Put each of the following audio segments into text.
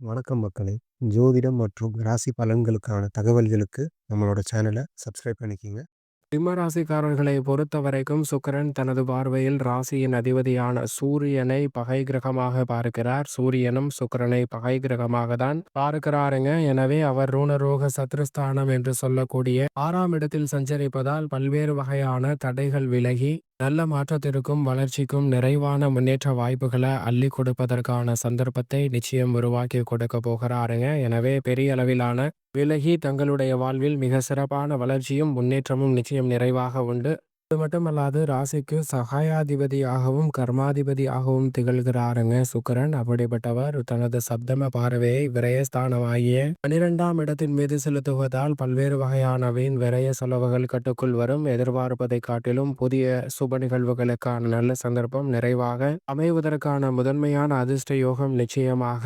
வணக்கம் மக்களே! ஜோதிடம் மற்றும் ராசி பலன்களுக்கான தகவல்களுக்கு நம்மளோட சேனலை சப்ஸ்கிரைப் பண்ணிக்கங்க. சிம்மராசிக்காரர்களை பொறுத்த பொறுத்தவரைக்கும் சுக்கிரன் தனது பார்வையில் ராசியின் அதிபதியான சூரியனை பகை கிரகமாக பார்க்கிறார். சூரியனும் சுக்கிரனை பகை கிரகமாக தான் பார்க்கிறாருங்க. எனவே அவர் ரூணரோக சத்ருஸ்தானம் என்று சொல்லக்கூடிய ஆறாம் இடத்தில் சஞ்சரிப்பதால் பல்வேறு வகையான தடைகள் விலகி நல்ல மாற்றத்திற்கும் வளர்ச்சிக்கும் நிறைவான முன்னேற்ற வாய்ப்புகளை அள்ளி கொடுப்பதற்கான சந்தர்ப்பத்தை நிச்சயம் உருவாக்கி கொடுக்க போகிறாருங்க எனவே பெரிய அளவிலான விலகி தங்களுடைய வாழ்வில் மிக சிறப்பான வளர்ச்சியும் முன்னேற்றமும் நிச்சயம் நிறைவாக உண்டு. அது மட்டுமல்லாது ராசிக்கு சகாயாதிபதியாகவும் கர்மாதிபதியாகவும் திகழ்கிறாருங்க சுக்கரன். அப்படிப்பட்டவர் தனது சப்தம பார்வையை விரயஸ்தானமாகிய பனிரெண்டாம் இடத்தின் மீது செலுத்துவதால் பல்வேறு வகையானவின் விரய செலவுகள் கட்டுக்குள் வரும். எதிர்பார்ப்பதை காட்டிலும் புதிய சுப நிகழ்வுகளுக்கான நல்ல சந்தர்ப்பம் நிறைவாக அமைவதற்கான முதன்மையான அதிர்ஷ்ட யோகம் நிச்சயமாக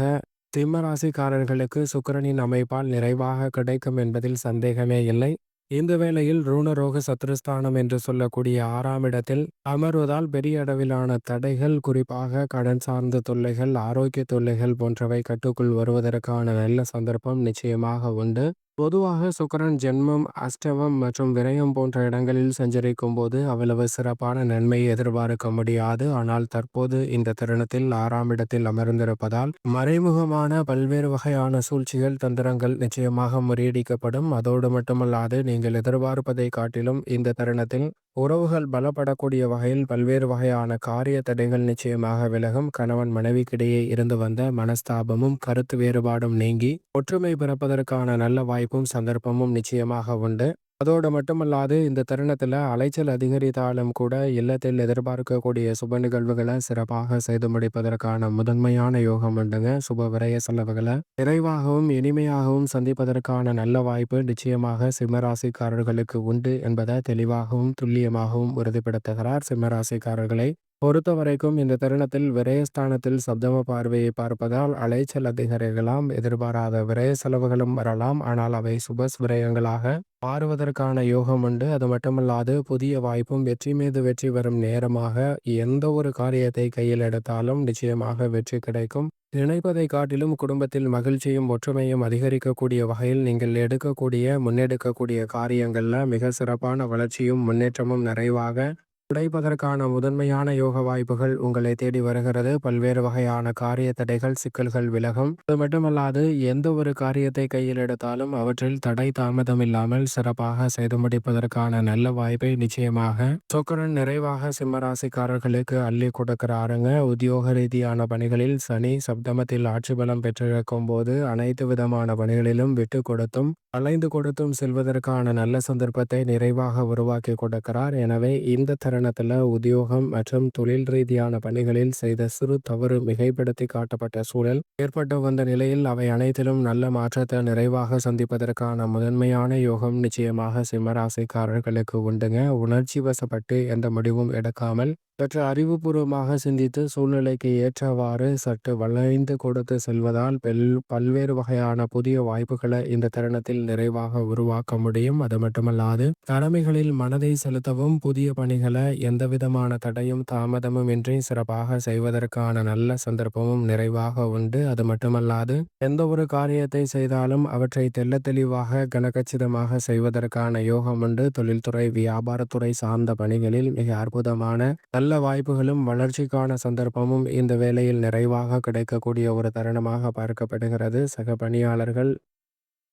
திம்மராசிக்காரர்களுக்கு சுக்கிரனின் சுக்கரனின் அமைப்பால் நிறைவாக கிடைக்கும் என்பதில் சந்தேகமே இல்லை. இந்த வேளையில் ரூணரோக சத்ருஸ்தானம் என்று சொல்லக்கூடிய ஆறாம் இடத்தில் அமர்வதால் பெரிய அளவிலான தடைகள் குறிப்பாக கடன் சார்ந்த தொல்லைகள் ஆரோக்கிய தொல்லைகள் போன்றவை கட்டுக்குள் வருவதற்கான நல்ல சந்தர்ப்பம் நிச்சயமாக உண்டு. பொதுவாக சுக்கரன் ஜென்மம் அஷ்டவம் மற்றும் விரயம் போன்ற இடங்களில் சஞ்சரிக்கும் போது அவ்வளவு சிறப்பான நன்மையை எதிர்பார்க்க முடியாது ஆனால் தற்போது இந்த தருணத்தில் ஆறாம் இடத்தில் அமர்ந்திருப்பதால் மறைமுகமான பல்வேறு வகையான சூழ்ச்சிகள் தந்திரங்கள் நிச்சயமாக முறியடிக்கப்படும். அதோடு மட்டுமல்லாது நீங்கள் எதிர்பார்ப்பதை காட்டிலும் இந்த தருணத்தில் உறவுகள் பலப்படக்கூடிய வகையில் பல்வேறு வகையான காரிய தடைகள் நிச்சயமாக விலகும். கணவன் மனைவிக்கிடையே இருந்து வந்த மனஸ்தாபமும் கருத்து வேறுபாடும் நீங்கி ஒற்றுமை பிறப்பதற்கான நல்ல வாய்ப்பு வாய்ப்பும் சந்தர்ப்பமும் நிச்சயமாக உண்டு. அதோடு மட்டுமல்லாது இந்த தருணத்தில் அலைச்சல் அதிகரித்தாலும் கூட இல்லத்தில் எதிர்பார்க்கக்கூடிய சுப நிகழ்வுகளை சிறப்பாக செய்து முடிப்பதற்கான முதன்மையான யோகம் உண்டுங்க. சுப விரய செலவுகளை நிறைவாகவும் இனிமையாகவும் சந்திப்பதற்கான நல்ல வாய்ப்பு நிச்சயமாக சிம்மராசிக்காரர்களுக்கு உண்டு என்பதை தெளிவாகவும் துல்லியமாகவும் உறுதிப்படுத்துகிறார் சிம்மராசிக்காரர்களை. பொறுத்தவரைக்கும் இந்த தருணத்தில் விரயஸ்தானத்தில் சப்தம பார்வையை பார்ப்பதால் அலைச்சல் அதிகரிக்கலாம் எதிர்பாராத விரய செலவுகளும் வரலாம். ஆனால் அவை சுப விரயங்களாக மாறுவதற்கான யோகம் உண்டு. அது மட்டுமல்லாது புதிய வாய்ப்பும் வெற்றி மீது வெற்றி வரும் நேரமாக எந்த ஒரு காரியத்தை கையில் எடுத்தாலும் நிச்சயமாக வெற்றி கிடைக்கும். நினைப்பதை காட்டிலும் குடும்பத்தில் மகிழ்ச்சியும் ஒற்றுமையும் அதிகரிக்கக்கூடிய வகையில் நீங்கள் எடுக்கக்கூடிய முன்னெடுக்கக்கூடிய காரியங்களில் மிக சிறப்பான வளர்ச்சியும் முன்னேற்றமும் நிறைவாக கிடைப்பதற்கான முதன்மையான யோக வாய்ப்புகள் உங்களை தேடி வருகிறது. பல்வேறு வகையான காரிய தடைகள் சிக்கல்கள் விலகும். அது மட்டுமல்லாது எந்த ஒரு காரியத்தை கையில் எடுத்தாலும் அவற்றில் தடை தாமதம் இல்லாமல் சிறப்பாக செய்து முடிப்பதற்கான நல்ல வாய்ப்பை நிச்சயமாக சுக்கரன் நிறைவாக சிம்மராசிக்காரர்களுக்கு அள்ளி கொடுக்கிறாருங்க. உத்தியோக ரீதியான பணிகளில் சனி சப்தமத்தில் ஆட்சி பலம் பெற்றிருக்கும் போது அனைத்து விதமான பணிகளிலும் விட்டு கொடுத்தும் அலைந்து கொடுத்தும் செல்வதற்கான நல்ல சந்தர்ப்பத்தை நிறைவாக உருவாக்கி கொடுக்கிறார். எனவே இந்த தருணத்தில் உத்தியோகம் மற்றும் தொழில் ரீதியான பணிகளில் செய்த சிறு தவறு மிகைப்படுத்தி காட்டப்பட்ட சூழல். ஏற்பட்டு வந்த நிலையில் அவை அனைத்திலும் நல்ல மாற்றத்தை நிறைவாக சந்திப்பதற்கான முதன்மையான யோகம் நிச்சயமாக சிம்மராசிக்காரர்களுக்கு உண்டுங்க. உணர்ச்சி வசப்பட்டு எந்த முடிவும் எடுக்காமல் சற்று அறிவுபூர்வமாக சிந்தித்து சூழ்நிலைக்கு ஏற்றவாறு சற்று வளைந்து கொடுத்து செல்வதால் பெல் பல்வேறு வகையான புதிய வாய்ப்புகளை இந்த தருணத்தில் நிறைவாக உருவாக்க முடியும். அது மட்டுமல்லாது கடமைகளில் மனதை செலுத்தவும் புதிய பணிகளை எந்த விதமான தடையும் தாமதமும் இன்றி சிறப்பாக செய்வதற்கான நல்ல சந்தர்ப்பமும் நிறைவாக உண்டு. அது மட்டுமல்லாது எந்த ஒரு காரியத்தை செய்தாலும் அவற்றை தெல்ல தெளிவாக கனகச்சிதமாக செய்வதற்கான யோகம் உண்டு. தொழில்துறை வியாபாரத்துறை சார்ந்த பணிகளில் மிக அற்புதமான நல்ல வாய்ப்புகளும் வளர்ச்சிக்கான சந்தர்ப்பமும் இந்த வேளையில் நிறைவாக கிடைக்கக்கூடிய ஒரு தருணமாக பார்க்கப்படுகிறது. சக பணியாளர்கள்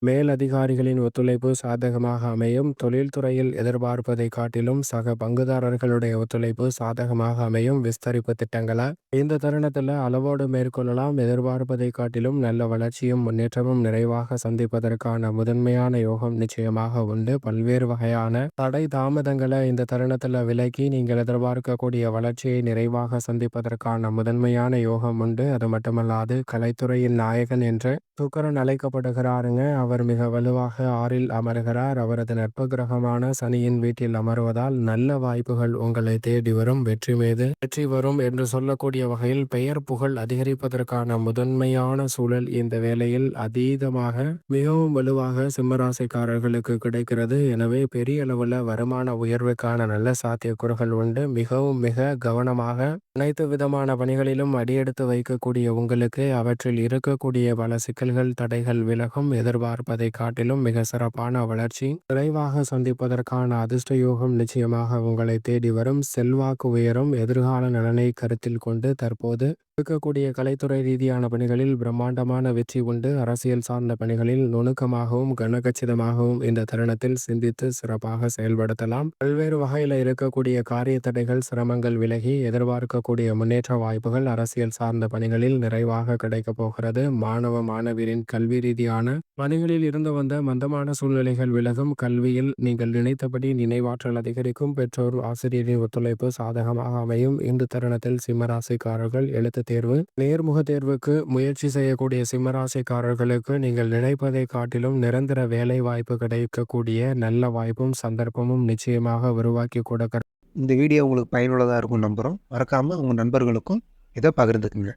மேலதிகாரிகளின் ஒத்துழைப்பு சாதகமாக அமையும். தொழில்துறையில் எதிர்பார்ப்பதை காட்டிலும் சக பங்குதாரர்களுடைய ஒத்துழைப்பு சாதகமாக அமையும். விஸ்தரிப்பு திட்டங்களை இந்த தருணத்தில் அளவோடு மேற்கொள்ளலாம். எதிர்பார்ப்பதை காட்டிலும் நல்ல வளர்ச்சியும் முன்னேற்றமும் நிறைவாக சந்திப்பதற்கான முதன்மையான யோகம் நிச்சயமாக உண்டு. பல்வேறு வகையான தடை தாமதங்களை இந்த தருணத்தில் விலக்கி நீங்கள் எதிர்பார்க்கக்கூடிய வளர்ச்சியை நிறைவாக சந்திப்பதற்கான முதன்மையான யோகம் உண்டு. அது மட்டுமல்லாது கலைத்துறையின் நாயகன் என்று சுக்கரன் அழைக்கப்படுகிறாருங்க. அவர் மிக வலுவாக ஆறில் அமர்கிறார். அவரது நட்பு கிரகமான சனியின் வீட்டில் அமர்வதால் நல்ல வாய்ப்புகள் உங்களை தேடி வரும். வெற்றி மீது வெற்றி வரும் என்று சொல்லக்கூடிய வகையில் பெயர் புகழ் அதிகரிப்பதற்கான முதன்மையான சூழல் இந்த வேளையில் அதீதமாக மிகவும் வலுவாக சிம்மராசிக்காரர்களுக்கு கிடைக்கிறது. எனவே பெரிய அளவுல வருமான உயர்வுக்கான நல்ல சாத்தியக்கூறுகள் உண்டு. மிகவும் மிக கவனமாக அனைத்து விதமான பணிகளிலும் அடியெடுத்து வைக்கக்கூடிய உங்களுக்கு அவற்றில் இருக்கக்கூடிய பல சிக்கல்கள் தடைகள் விலகும் எதிர்பார்ப்பதை காட்டிலும் மிக சிறப்பான வளர்ச்சி. விரைவாக சந்திப்பதற்கான அதிர்ஷ்ட யோகம் நிச்சயமாக உங்களை தேடி வரும். செல்வாக்கு உயரும். எதிர்கால நலனை கருத்தில் கொண்டு தற்போது இருக்கக்கூடிய கலைத்துறை ரீதியான பணிகளில் பிரம்மாண்டமான வெற்றி உண்டு. அரசியல் சார்ந்த பணிகளில் நுணுக்கமாகவும் கனகச்சிதமாகவும் இந்த தருணத்தில் சிந்தித்து சிறப்பாக செயல்படுத்தலாம். பல்வேறு வகையில் இருக்கக்கூடிய காரிய தடைகள் சிரமங்கள் விலகி எதிர்பார்க்க எதிர்பார்க்கக்கூடிய முன்னேற்ற வாய்ப்புகள் அரசியல் சார்ந்த பணிகளில் நிறைவாக கிடைக்கப் போகிறது. மாணவ மாணவியரின் கல்வி ரீதியான பணிகளில் இருந்து வந்த மந்தமான சூழ்நிலைகள் விலகும். கல்வியில் நீங்கள் நினைத்தபடி நினைவாற்றல் அதிகரிக்கும். பெற்றோர் ஆசிரியரின் ஒத்துழைப்பு சாதகமாக அமையும். இந்த தருணத்தில் சிம்மராசிக்காரர்கள் எழுத்து தேர்வு நேர்முக தேர்வுக்கு முயற்சி செய்யக்கூடிய சிம்மராசிக்காரர்களுக்கு நீங்கள் நினைப்பதை காட்டிலும் நிரந்தர வேலை வாய்ப்பு கிடைக்கக்கூடிய நல்ல வாய்ப்பும் சந்தர்ப்பமும் நிச்சயமாக உருவாக்கி கொடுக்க இந்த வீடியோ உங்களுக்கு பயனுள்ளதாக இருக்கும் நம்புகிறோம் மறக்காமல் உங்கள் நண்பர்களுக்கும் இதை பகிர்ந்துக்குங்க.